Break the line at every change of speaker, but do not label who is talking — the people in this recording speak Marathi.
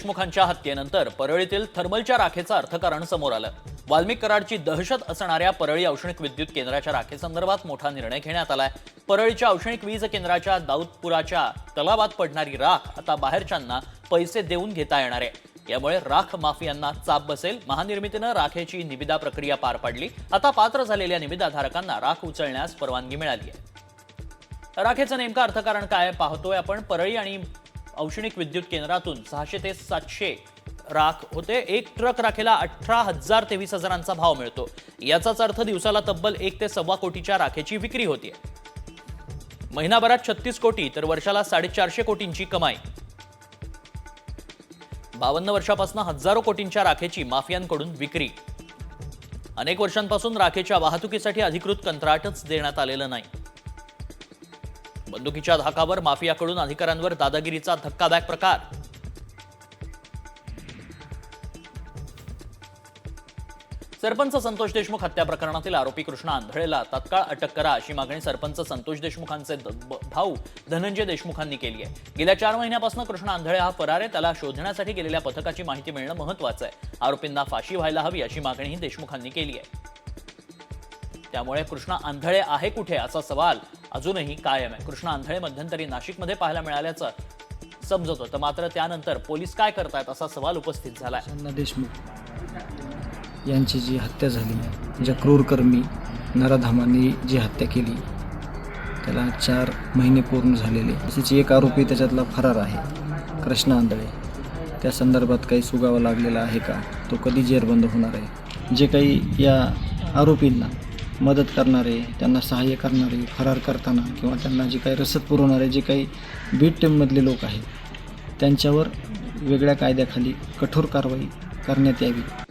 देशमुखांच्या हत्येनंतर परळीतील थर्मलच्या राखेचं अर्थकारण समोर आलं. वाल्मिक कराडची दहशत असणाऱ्या परळी औष्णिक विद्युत केंद्राच्या राखेसंदर्भात मोठा निर्णय घेण्यात आलाय. परळीच्या औष्णिक वीज केंद्राच्या दाऊदपुराच्या तलावात पडणारी राख आता बाहेरच्यांना पैसे देऊन घेता येणार आहे. यामुळे राख माफियांना चाप बसेल. महानिर्मितीनं राखेची निविदा प्रक्रिया पार पाडली. आता पात्र झालेल्या निविदाधारकांना राख उचलण्यास परवानगी मिळाली आहे राखेचं नेमकं अर्थकारण काय पाहतोय आपण. परळी आणि औष्णिक विद्युत केंद्रातून सहाशे ते सातशे राख होते. एक ट्रक राखेला अठरा हजार तेवीस हजारांचा भाव मिळतो. याचाच अर्थ दिवसाला तब्बल एक ते सव्वा कोटीच्या राखेची विक्री होतीये. महिनाभरात छत्तीस कोटी तर वर्षाला साडेचारशे कोटींची कमाई. बावन्न वर्षापासून हजारो कोटींच्या राखेची माफियांकडून विक्री. अनेक वर्षांपासून राखेच्या वाहतुकीसाठी अधिकृत कंत्राटच देण्यात आलेलं नाही. बंदुकीच्या धाकावर माफियाकडून अधिकाऱ्यांवर दादागिरीचा धक्कादायक प्रकार. सरपंच संतोष देशमुख हत्या प्रकरणातील आरोपी कृष्णा आंधळेला तत्काळ अटक करा अशी मागणी सरपंच संतोष देशमुखांचे भाऊ धनंजय देशमुखांनी केली आहे. गेल्या चार महिन्यापासून कृष्णा आंधळे हा फरार आहे. त्याला शोधण्यासाठी गेलेल्या पथकाची माहिती मिळणं महत्वाचं आहे. आरोपींना फाशी व्हायला हवी अशी मागणीही देशमुखांनी केली आहे. त्यामुळे कृष्णा आंधळे आहे कुठे असा सवाल अजूनही कायम आहे. कृष्णा आंधळे मध्यंतरी नाशिकमध्ये पाहायला मिळाल्याचं समजत होतं मात्र त्यानंतर पोलीस काय करतायत असा सवाल उपस्थित झाला
प्रसन्न देशमुख यांची जी हत्या झाली ज्या क्रूरकर्मी नराधामांनी जी हत्या केली त्याला चार महिने पूर्ण झालेले. तसेच एक आरोपी त्याच्यातला फरार आहे कृष्णा आंधळे. त्या संदर्भात काही सुगावा लागलेला आहे का? तो कधी जेरबंद होणार आहे? जे काही या आरोपींना मदत करणारे त्यांना सहाय्य करणारे फरार करताना किंवा त्यांना जे काही रसद पुरवणारे जे काही बीट टीममधले लोक आहेत त्यांच्यावर वेगळ्या कायद्याखाली कठोर कारवाई करण्यात यावी.